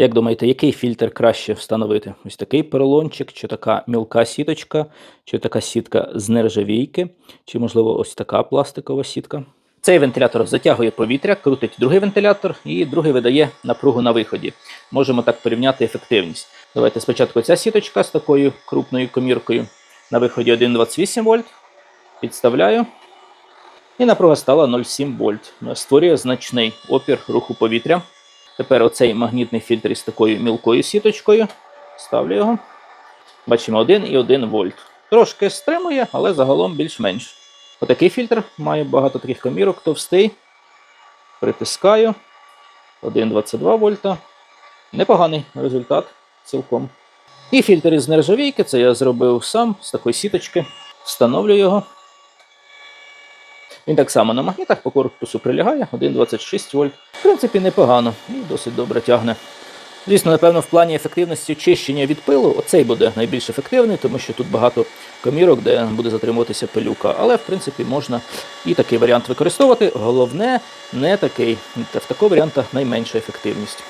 Як думаєте, який фільтр краще встановити? Ось такий поролончик, чи така мілка сіточка, чи така сітка з нержавійки, чи, можливо, ось така пластикова сітка. Цей вентилятор затягує повітря, крутить другий вентилятор, і другий видає напругу на виході. Можемо так порівняти ефективність. Давайте спочатку ця сіточка з такою крупною коміркою. На виході 1,28 вольт. Підставляю. І напруга стала 0,7 вольт. Створює значний опір руху повітря. Тепер оцей магнітний фільтр із такою мілкою сіточкою. Ставлю його. Бачимо 1,1 вольт. Трошки стримує, але загалом більш-менш. Отакий фільтр має багато таких комірок, товстий. Притискаю. 1,22 вольта. Непоганий результат цілком. І фільтр із нержавійки, це я зробив сам з такої сіточки. Встановлю його. Він так само на магнітах по корпусу прилягає, 1,26 вольт. В принципі, непогано і досить добре тягне. Звісно, напевно, в плані ефективності очищення від пилу оцей буде найбільш ефективний, тому що тут багато комірок, де буде затримуватися пилюка. Але, в принципі, можна і такий варіант використовувати. Головне, не такий. В такого варіанта найменша ефективність.